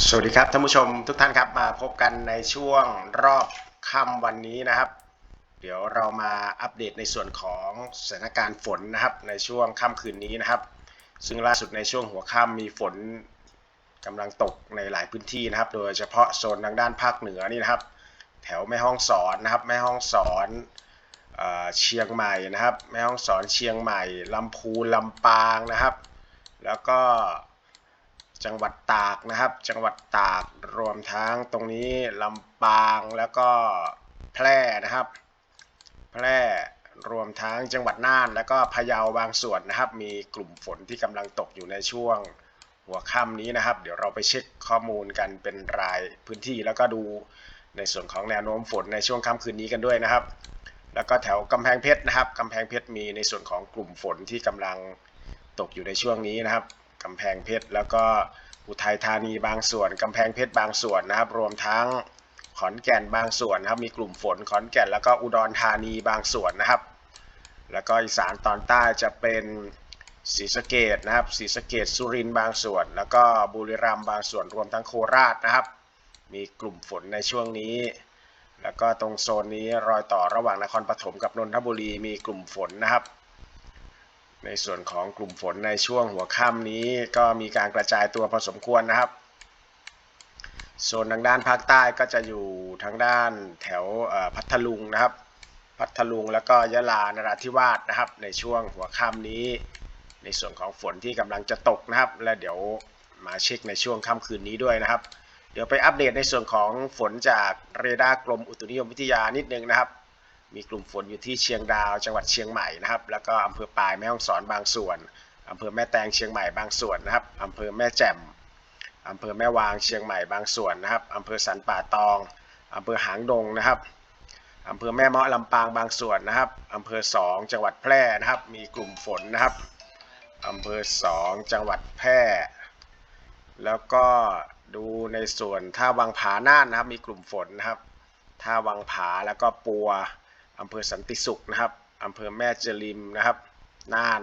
สวัสดีครับท่านผู้ชมทุกท่านครับมาพบกันในช่วงรอบค่ำวันนี้นะครับ เดี๋ยวเรามาอัปเดตในส่วนของสถานการณ์ฝนนะครับ ในช่วงค่ำคืนนี้นะครับ ซึ่งล่าสุดในช่วงหัวค่ำมีฝนกำลังตกในหลายพื้นที่นะครับ โดยเฉพาะโซนทางด้านภาคเหนือนี่นะครับ แถวแม่ห้องสอนนะครับแม่ห้องสอนเอเชียงใหม่นะครับ แม่ห้องสอนเชียงใหม่ลำพูนลำปางนะครับ แล้วก็ จังหวัดตากนะครับ จังหวัดตากรวมทั้งตรงนี้ลำปางแล้วก็แพร่นะครับ แพร่รวมทั้งจังหวัดน่านแล้วก็พะเยาบางส่วนนะครับ มีกลุ่มฝนที่กำลังตกอยู่ในช่วงหัวค่ำนี้นะครับ เดี๋ยวเราไปเช็คข้อมูลกันเป็นรายพื้นที่แล้วก็ดูในส่วนของแนวโน้มฝนในช่วงค่ำคืนนี้กันด้วยนะครับ แล้วก็แถวกำแพงเพชรนะครับกำแพงเพชรมีในส่วนของกลุ่มฝนที่กำลังตกอยู่ในช่วงนี้นะครับ กำแพงเพชรแล้วก็อุทัยธานีบางส่วนกำแพงเพชรบางส่วนนะครับ รวมทั้งขอนแก่นบางส่วนนะครับ มีกลุ่มฝนขอนแก่นแล้วก็อุดรธานีบางส่วนนะครับ แล้วก็อีสานตอนใต้จะเป็นศรีสะเกดนะครับศรีสะเกดสุรินทร์บางส่วน แล้วก็บุรีรัมย์บางส่วนรวมทั้งโคราชนะครับ มีกลุ่มฝนในช่วงนี้ แล้วก็ตรงโซนนี้รอยต่อระหว่างนครปฐมกับนนทบุรีมีกลุ่มฝนนะครับ ในส่วนของกลุ่มฝนในช่วงหัวค่ำนี้ก็มีการกระจายตัวพอสมควรนะครับโซนทางด้านภาคใต้ก็จะอยู่ทางด้านแถวพัทลุงนะครับ พัทลุงแล้วก็ยะลานราธิวาสนะครับ ในช่วงหัวค่ำนี้ ในส่วนของฝนที่กำลังจะตกนะครับ และเดี๋ยวมาเช็คในช่วงค่ำคืนนี้ด้วยนะครับ เดี๋ยวไปอัปเดตในส่วนของฝนจากเรดาร์กรมอุตุนิยมวิทยานิดนึงนะครับ มีกลุ่มฝนอยู่ที่เชียงดาว จังหวัดเชียงใหม่นะครับ แล้วก็อำเภอปายแม่ฮ่องสอนบางส่วนอำเภอแม่แตงเชียงใหม่บางส่วนนะครับอำเภอแม่แจ่มอำเภอแม่วางเชียงใหม่บางส่วนนะครับอำเภอสันป่าตองอำเภอหางดงนะครับอำเภอแม่เมาะลำปางบางส่วนนะครับอำเภอสองจังหวัดแพร่นะครับ มีกลุ่มฝนนะครับอำเภอสองจังหวัดแพร่ แล้วก็ดูในส่วนท่าวังผาน่านนะครับ มีกลุ่มฝนนะครับท่าวังผาแล้วก็ปัว อำเภอสันติสุขนะครับอำเภอแม่เจริมนะครับ น่าน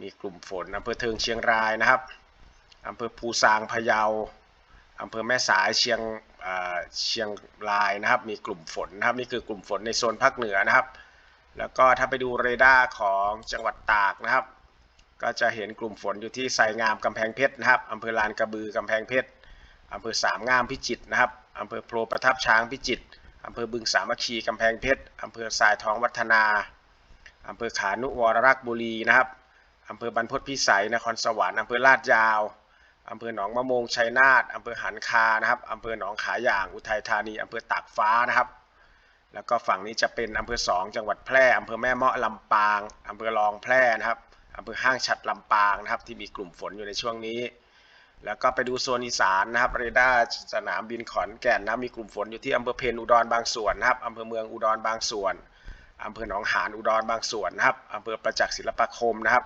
มีกลุ่มฝนอำเภอเทิงเชียงรายนะครับอำเภอภูซางพะเยาอำเภอแม่สายเชียงอ่าเชียงรายนะครับ มีกลุ่มฝนนะครับนี่คือกลุ่มฝนในโซนภาคเหนือนะครับ แล้วก็ถ้าไปดูเรดาร์ของจังหวัดตากนะครับ ก็จะเห็นกลุ่มฝนอยู่ที่ไซงามกำแพงเพชรนะครับอำเภอลานกระบือกำแพงเพชรอำเภอสามงามพิจิตรนะครับอำเภอโพรประทับช้างพิจิตร อำเภอบึงสามัคคีกำแพงเพชรอำเภอสายทองวัฒนาอำเภอขานุวรรักษ์บุรีนะครับอำเภอบรรพตพิสัยนครสวรรค์อำเภอลาดยาวอำเภอหนองมะมงชัยนาทอำเภอหันคานะครับอำเภอหนองขาย่างอุทัยธานีอำเภอตากฟ้านะครับ แล้วก็ฝั่งนี้จะเป็นอำเภอสองจังหวัดแพร่อำเภอแม่เมาะลำปางอำเภอรองแพร่นะครับอำเภอห้างฉัดลำปางนะครับที่มีกลุ่มฝนอยู่ในช่วงนี้ แล้วก็ไปดูโซนอีสานนะครับเรดาร์สนามบินขอนแก่นนะมีกลุ่มฝนอยู่ที่อำเภอเพนอุดรบางส่วนนะครับอำเภอเมืองอุดรบางส่วนอำเภอหนองหานอุดรบางส่วนนะครับอำเภอประจักษ์ศิลปาคมนะครับ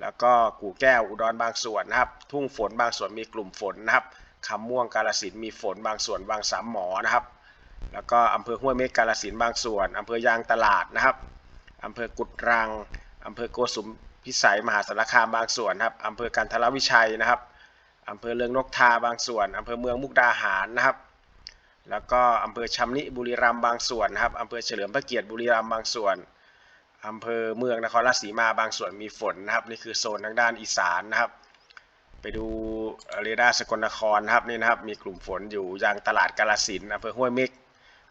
แล้วก็กู่แก้วอุดรบางส่วนนะครับ ทุ่งฝนบางส่วนมีกลุ่มฝนนะครับคำม่วงกาลสินมีฝนบางส่วนบางสามหมอนะครับ แล้วก็อำเภอห้วยเม็กาลสินบางส่วนอำเภอยางตลาดนะครับอำเภอกุดรังอำเภอโกสุมพิสัยมหาสารคามบางส่วนครับอำเภอกันทรวิชัยนะครับ อำเภอเลืองนกทาบางส่วนอำเภอเมืองมุกดาหารนะครับ แล้วก็อำเภอชำนิบุรีรัมย์บางส่วนนะครับอำเภอเฉลิมพระเกียรติบุรีรัมย์บางส่วนอำเภอเมืองนครราชสีมาบางส่วนมีฝนนะครับ นี่คือโซนทางด้านอีสานนะครับ ไปดูเรดาร์สกลนครนะครับนี่นะครับ มีกลุ่มฝนอยู่ยางตลาดกาลสินอำเภอห้วยเม็ก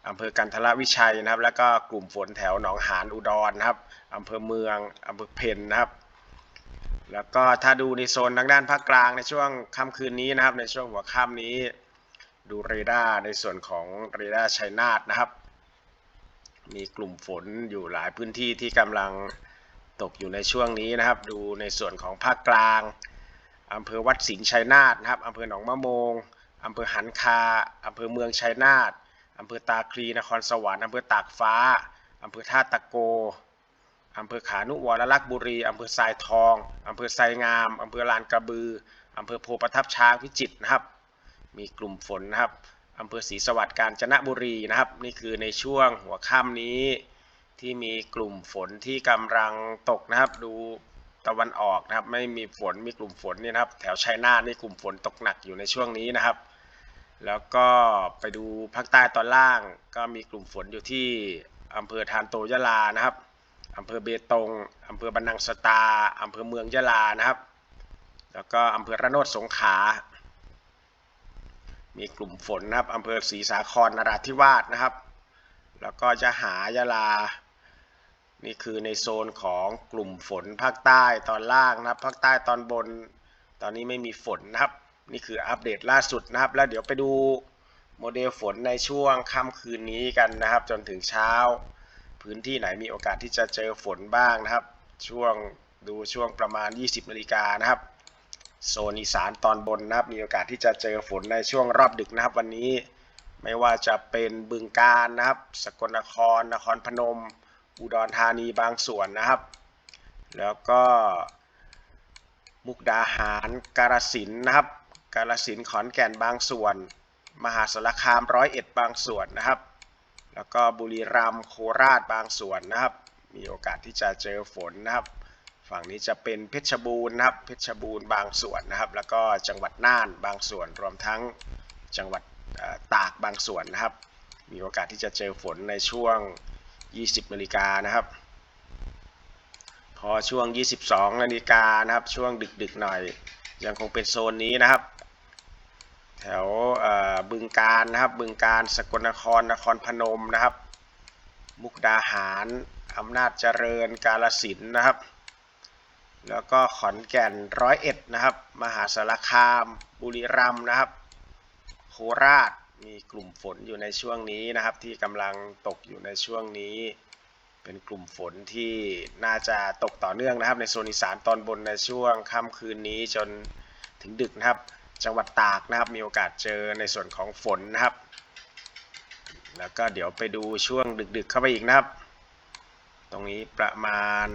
อำเภอกันทรวิชัยนะครับ แล้วก็กลุ่มฝนแถวหนองหานอุดรนะครับอำเภอเมืองอำเภอเพนนะครับ แล้วก็ถ้าดูในโซนทางด้านภาคกลางในช่วงค่ำคืนนี้นะครับ ในช่วงหัวค่ำนี้ ดูเรดาร์ในส่วนของเรดาร์ชัยนาทนะครับ มีกลุ่มฝนอยู่หลายพื้นที่ที่กำลังตกอยู่ในช่วงนี้นะครับ ดูในส่วนของภาคกลางอำเภอวัดสิงห์ชัยนาทนะครับอำเภอหนองมะโมงอำเภอหันคาอำเภอเมืองชัยนาทอำเภอตาคลีนครสวรรค์อำเภอตากฟ้าอำเภอท่าตะโก อำเภอขานุวรลักษ์บุรีอำเภอทรายทองอำเภอไซงามอำเภอลานกระบืออำเภอโพประทับช้างพิจิตรนะครับ มีกลุ่มฝนนะครับอำเภอศรีสวัสดิ์กาญจนบุรีนะครับ นี่คือในช่วงหัวค่ำนี้ ที่มีกลุ่มฝนที่กำลังตกนะครับ ดูตะวันออกนะครับ ไม่มีฝนมีกลุ่มฝนนี่นะครับ แถวชัยนาทนี่กลุ่มฝนตกหนักอยู่ในช่วงนี้นะครับ แล้วก็ไปดูภาคใต้ตอนล่าง ก็มีกลุ่มฝนอยู่ที่อำเภอทานโตยะลานะครับ อำเภอเบตงอำเภอบันนังสตาอำเภอเมืองยะลานะครับ แล้วก็อำเภอระโนดสงขา มีกลุ่มฝนนะครับอำเภอศรีสาครนราธิวาสนะครับ แล้วก็จะหายะลา นี่คือในโซนของกลุ่มฝนภาคใต้ตอนล่างนะครับภาคใต้ตอนบน ตอนนี้ไม่มีฝนนะครับ นี่คืออัปเดตล่าสุดนะครับ แล้วเดี๋ยวไปดูโมเดลฝนในช่วงค่ำคืนนี้กันนะครับ จนถึงเช้า พื้นที่ไหนมีโอกาสที่จะเจอฝนบ้างนะครับ ช่วงดูช่วงประมาณ 20นาฬิกานะครับ โซนอีสานตอนบนนะครับ มีโอกาสที่จะเจอฝนในช่วงรอบดึกนะครับ วันนี้ไม่ว่าจะเป็นบึงกาฬนะครับ สกลนคร นครพนม อุดรธานีบางส่วนนะครับ แล้วก็มุกดาหารกาฬสินนะครับ กาฬสินขอนแก่นบางส่วน มหาสารคามร้อยเอ็ดบางส่วนนะครับ แล้วก็บุรีรัมย์โคราชบางส่วนนะครับ มีโอกาสที่จะเจอฝนนะครับ ฝั่งนี้จะเป็นเพชรบูรณ์นะครับ เพชรบูรณ์บางส่วนนะครับ แล้วก็จังหวัดน่านบางส่วนรวมทั้งจังหวัดตากบางส่วนนะครับ มีโอกาสที่จะเจอฝนในช่วง 20นาฬิกานะครับ พอช่วง 22นาฬิกานะครับ ช่วงดึกๆหน่อยยังคงเป็นโซนนี้นะครับ แถวบึงการนะครับ บึงการสกลนครนครพนมนะครับ มุกดาหารอำนาจเจริญกาลสินนะครับ แล้วก็ขอนแก่นร้อยเอ็ดนะครับ มหาสารคาม บุรีรัมย์นะครับ โคราชมีกลุ่มฝนอยู่ในช่วงนี้นะครับ ที่กำลังตกอยู่ในช่วงนี้ เป็นกลุ่มฝนที่น่าจะตกต่อเนื่องนะครับ ในโซนอีสานตอนบนในช่วงค่ำคืนนี้จนถึงดึกนะครับ จังหวัดตากนะครับมีโอกาสเจอในส่วนของฝนนะครับ แล้วก็เดี๋ยวไปดูช่วงดึกๆเข้าไปอีกนะครับ ตรงนี้ประมาณ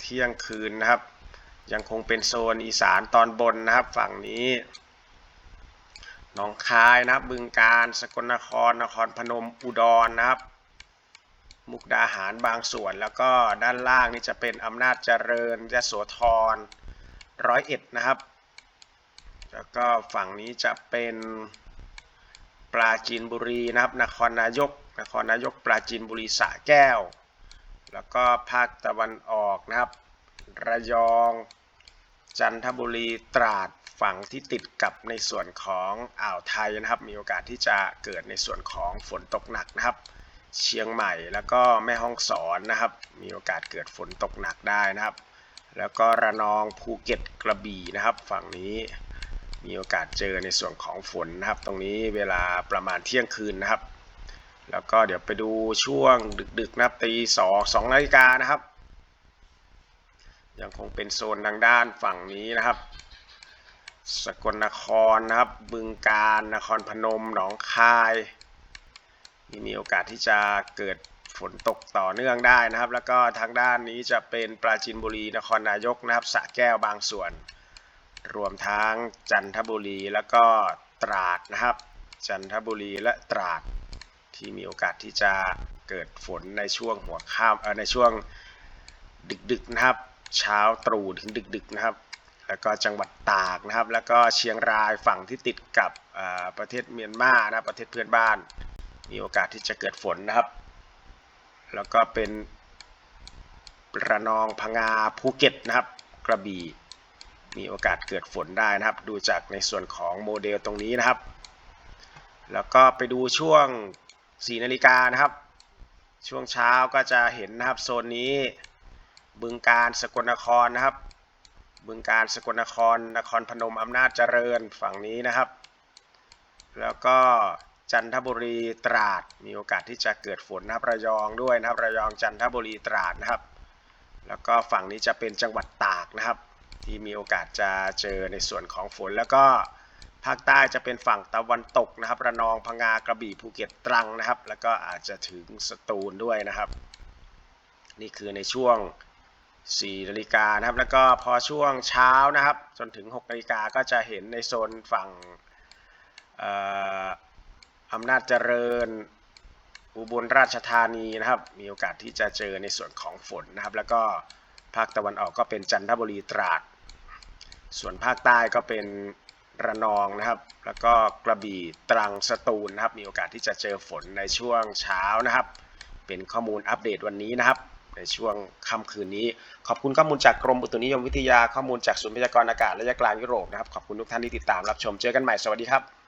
เที่ยงคืนนะครับ ยังคงเป็นโซนอีสานตอนบนนะครับ ฝั่งนี้หนองคายนะครับบึงการสกลนครนครพนมอุดรนะครับ มุกดาหารบางส่วน แล้วก็ด้านล่างนี่จะเป็นอำนาจเจริญยะโสธรร้อยเอ็ดนะครับ แล้วก็ฝั่งนี้จะเป็นปราจีนบุรีนะครับนครนายก นครนายกปราจีนบุรีสะแก้ว แล้วก็ภาคตะวันออกนะครับ ระยอง จันทบุรีตราดฝั่งที่ติดกับในส่วนของอ่าวไทยนะครับ มีโอกาสที่จะเกิดในส่วนของฝนตกหนักนะครับ เชียงใหม่แล้วก็แม่ฮ่องสอนนะครับ มีโอกาสเกิดฝนตกหนักได้นะครับ แล้วก็ระนองภูเก็ตกระบี่นะครับ ฝั่งนี้ มีโอกาสเจอในส่วนของฝนนะครับ ตรงนี้เวลาประมาณเที่ยงคืนนะครับ แล้วก็เดี๋ยวไปดูช่วงดึกๆนะครับตีสองสองนาฬิกานะครับ ยังคงเป็นโซนทางด้านฝั่งนี้นะครับ สกลนครนะครับ บึงการนครพนมหนองคายมีมีโอกาสที่จะเกิดฝนตกต่อเนื่องได้นะครับ แล้วก็ทางด้านนี้จะเป็นปราจีนบุรีนครนายกนะครับสระแก้วบางส่วน รวมทั้งจันทบุรีแล้วก็ตราดนะครับ จันทบุรีและตราดที่มีโอกาสที่จะเกิดฝนในช่วงหัวค่ำเออในช่วงดึกๆนะครับ เช้าตรู่ถึงดึกๆนะครับ แล้วก็จังหวัดตากนะครับ แล้วก็เชียงรายฝั่งที่ติดกับประเทศเมียนมานะประเทศเพื่อนบ้าน มีโอกาสที่จะเกิดฝนนะครับ แล้วก็เป็นระนองพังงาภูเก็ตนะครับ กระบี่ มีโอกาสเกิดฝนได้นะครับ ดูจากในส่วนของโมเดลตรงนี้นะครับ แล้วก็ไปดูช่วง 4 นาฬิกานะครับ ช่วงเช้าก็จะเห็นนะครับโซนนี้ บึงการสกลนครนะครับ บึงการสกลนคร นครพนมอำนาจเจริญฝั่งนี้นะครับ แล้วก็จันทบุรีตราด มีโอกาสที่จะเกิดฝนนะครับระยองด้วยนะครับระยองจันทบุรีตราดนะครับ แล้วก็ฝั่งนี้จะเป็นจังหวัดตากนะครับ ที่มีโอกาสจะเจอในส่วนของฝน แล้วก็ภาคใต้จะเป็นฝั่งตะวันตกนะครับ ระนองพังงากระบี่ภูเก็ตตรังนะครับ แล้วก็อาจจะถึงสตูลด้วยนะครับ นี่คือในช่วง4นาฬิกานะครับ แล้วก็พอช่วงเช้านะครับ จนถึง6นาฬิกาก็จะเห็นในโซนฝั่งอำนาจเจริญอุบลราชธานีนะครับ มีโอกาสที่จะเจอในส่วนของฝนนะครับ แล้วก็ภาคตะวันออกก็เป็นจันทบุรีตราด ส่วนภาคใต้ก็เป็นระนองนะครับ แล้วก็กระบี่ตรังสตูลนะครับ มีโอกาสที่จะเจอฝนในช่วงเช้านะครับ เป็นข้อมูลอัปเดตวันนี้นะครับ ในช่วงค่ำคืนนี้ ขอบคุณข้อมูลจากกรมอุตุนิยมวิทยาข้อมูลจากศูนย์พยากรณ์อากาศระยะกลางยุโรปนะครับขอบคุณทุกท่านที่ติดตามรับชมเจอกันใหม่สวัสดีครับ